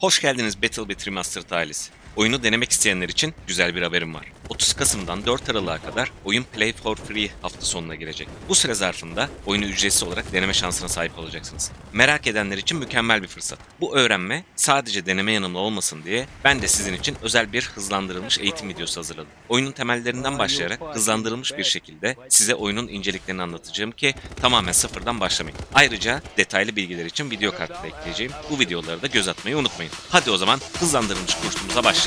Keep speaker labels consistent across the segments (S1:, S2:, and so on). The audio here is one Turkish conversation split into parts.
S1: Hoş geldiniz BattleBit Remastered ailesi. Oyunu denemek isteyenler için güzel bir haberim var. 30 Kasım'dan 4 Aralık'a kadar oyun Play for Free hafta sonuna girecek. Bu süre zarfında oyunu ücretsiz olarak deneme şansına sahip olacaksınız. Merak edenler için mükemmel bir fırsat. Bu öğrenme sadece deneme yanımda olmasın diye ben de sizin için özel bir hızlandırılmış eğitim videosu hazırladım. Oyunun temellerinden başlayarak hızlandırılmış bir şekilde size oyunun inceliklerini anlatacağım ki tamamen sıfırdan başlamayın. Ayrıca detaylı bilgiler için video kartı da ekleyeceğim. Bu videoları da göz atmayı unutmayın. Hadi o zaman hızlandırılmış kursumuza başlayalım.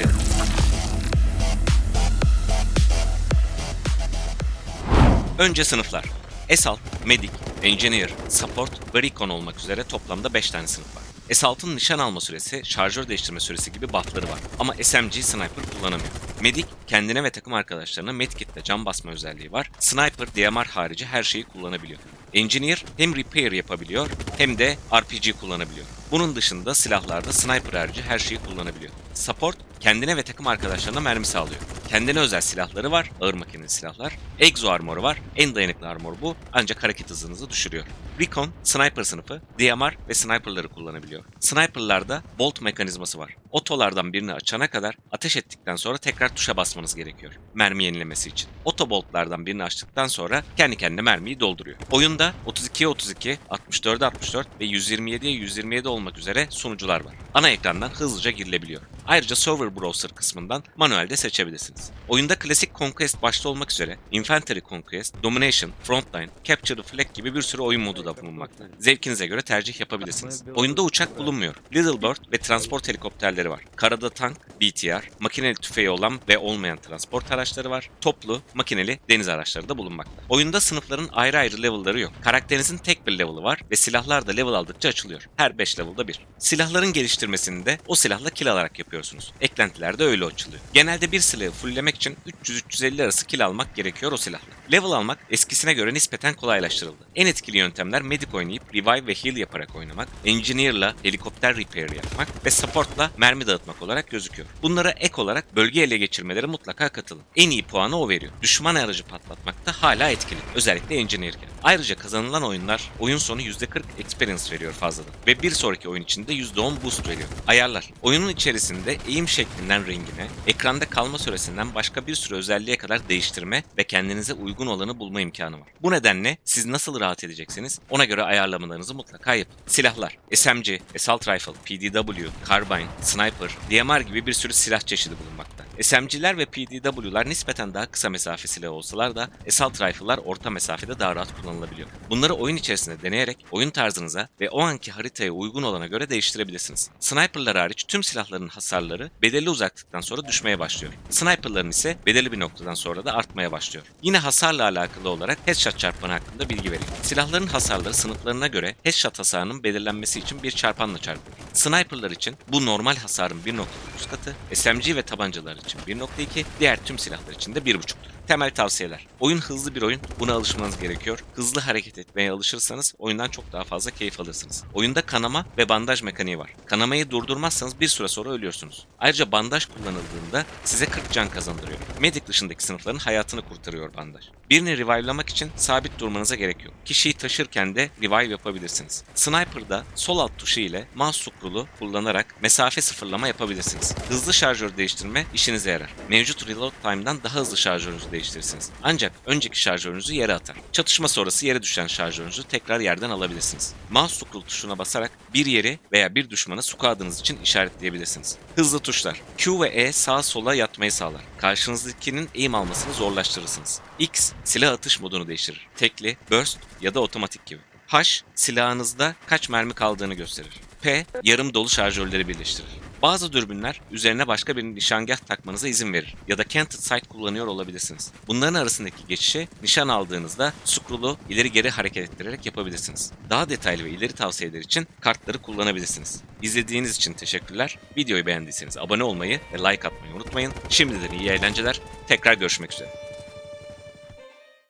S1: Önce sınıflar. Assault, Medic, Engineer, Support ve Recon olmak üzere toplamda 5 tane sınıf var. Assault'ın nişan alma süresi, şarjör değiştirme süresi gibi buffları var ama SMG Sniper kullanamıyor. Medic, kendine ve takım arkadaşlarına medkitle can basma özelliği var. Sniper, DMR harici her şeyi kullanabiliyor. Engineer hem repair yapabiliyor hem de RPG kullanabiliyor. Bunun dışında silahlarda sniper harici her şeyi kullanabiliyor. Support, kendine ve takım arkadaşlarına mermi sağlıyor. Kendine özel silahları var, ağır makineli silahlar. Exo armoru var, en dayanıklı armor bu ancak hareket hızınızı düşürüyor. Recon, sniper sınıfı, DMR ve sniperları kullanabiliyor. Sniperlarda bolt mekanizması var. Otolardan birini açana kadar ateş ettikten sonra tekrar tuşa basmanız gerekiyor. Mermi yenilemesi için. Otoboltlardan birini açtıktan sonra kendi kendine mermiyi dolduruyor. Oyunda 32'ye 32, 64'e 64 ve 127'ye 127 olmak üzere sunucular var. Ana ekrandan hızlıca girilebiliyor. Ayrıca server browser kısmından manuelde seçebilirsiniz. Oyunda klasik Conquest başta olmak üzere Infantry Conquest, Domination, Frontline, Capture the Flag gibi bir sürü oyun modu da bulunmakta. Zevkinize göre tercih yapabilirsiniz. Oyunda uçak bulunmuyor. Little Bird ve transport helikopterleri var. Karada tank, BTR, makineli tüfeği olan ve olmayan transport araçları var. Toplu, makineli deniz araçları da bulunmakta. Oyunda sınıfların ayrı ayrı level'ları yok. Karakterinizin tek bir level'ı var ve silahlar da level aldıkça açılıyor. Her 5 level'da bir. Silahların geliştirmesini de o silahla kill alarak yapıyorsunuz. Eklentiler de öyle açılıyor. Genelde bir silahı fulllemek için 300-350 arası kill almak gerekiyor o silahla. Level almak eskisine göre nispeten kolaylaştırıldı. En etkili yöntemler medic oynayıp revive ve heal yaparak oynamak, engineer'la helikopter repair yapmak ve support'la mermi dağıtmak olarak gözüküyor. Bunlara ek olarak bölge ele geçirmeleri mutlaka katılın. En iyi puanı o veriyor. Düşman aracı patlatmakta hala etkili. Özellikle engineer'ken. Ayrıca kazanılan oyunlar oyun sonu %40 experience veriyor fazladan. Ve bir sonraki oyun içinde %10 boost veriyor. Ayarlar. Oyunun içerisinde eğim şeklinden rengine, ekranda kalma süresinden başka bir sürü özelliğe kadar değiştirme ve kendinize uygun olanı bulma imkanı var. Bu nedenle siz nasıl rahat edeceksiniz ona göre ayarlamalarınızı mutlaka yapın. Silahlar, SMG, Assault Rifle, PDW, Carbine, Sniper, DMR gibi bir sürü silah çeşidi bulunmakta. SMG'ler ve PDW'lar nispeten daha kısa mesafe silahı olsalar da Assault Rifle'lar orta mesafede daha rahat kullanılabiliyor. Bunları oyun içerisinde deneyerek oyun tarzınıza ve o anki haritaya uygun olana göre değiştirebilirsiniz. Sniper'lar hariç tüm silahların hasarları belirli uzaklıktan sonra düşmeye başlıyor. Sniper'ların ise belirli bir noktadan sonra da artmaya başlıyor. Yine hasarla alakalı olarak headshot çarpanı hakkında bilgi vereyim. Silahların hasarları sınıflarına göre headshot hasarının belirlenmesi için bir çarpanla çarpılır. Sniper'lar için bu normal hasarın 1.9 katı, SMG ve tabancalar için 1.2, diğer tüm silahlar için de 1.5'tur. Temel tavsiyeler. Oyun hızlı bir oyun. Buna alışmanız gerekiyor. Hızlı hareket etmeye alışırsanız oyundan çok daha fazla keyif alırsınız. Oyunda kanama ve bandaj mekaniği var. Kanamayı durdurmazsanız bir süre sonra ölüyorsunuz. Ayrıca bandaj kullanıldığında size 40 can kazandırıyor. Medic dışındaki sınıfların hayatını kurtarıyor bandaj. Birini revive'lamak için sabit durmanıza gerek yok. Kişiyi taşırken de revive yapabilirsiniz. Sniper'da sol alt tuşu ile mouse scroll'u kullanarak mesafe sıfırlama yapabilirsiniz. Hızlı şarjör değiştirme işinize yarar. Mevcut reload time'dan daha hızlı şarjörünüzü değiştirirsiniz. Ancak önceki şarjörünüzü yere atar. Çatışma sonrası yere düşen şarjörünüzü tekrar yerden alabilirsiniz. Mouse scroll tuşuna basarak bir yeri veya bir düşmanı squad'ınız için işaretleyebilirsiniz. Hızlı tuşlar. Q ve E sağa sola yatmayı sağlar. Karşınızdakinin aim almasını zorlaştırırsınız. X silah atış modunu değiştirir. Tekli, burst ya da otomatik gibi. H silahınızda kaç mermi kaldığını gösterir. P yarım dolu şarjörleri birleştirir. Bazı dürbünler üzerine başka bir nişangah takmanıza izin verir ya da canted sight kullanıyor olabilirsiniz. Bunların arasındaki geçişi nişan aldığınızda scroll'u ileri geri hareket ettirerek yapabilirsiniz. Daha detaylı ve ileri tavsiyeler için kartları kullanabilirsiniz. İzlediğiniz için teşekkürler. Videoyu beğendiyseniz abone olmayı ve like atmayı unutmayın. Şimdiden iyi eğlenceler. Tekrar görüşmek üzere.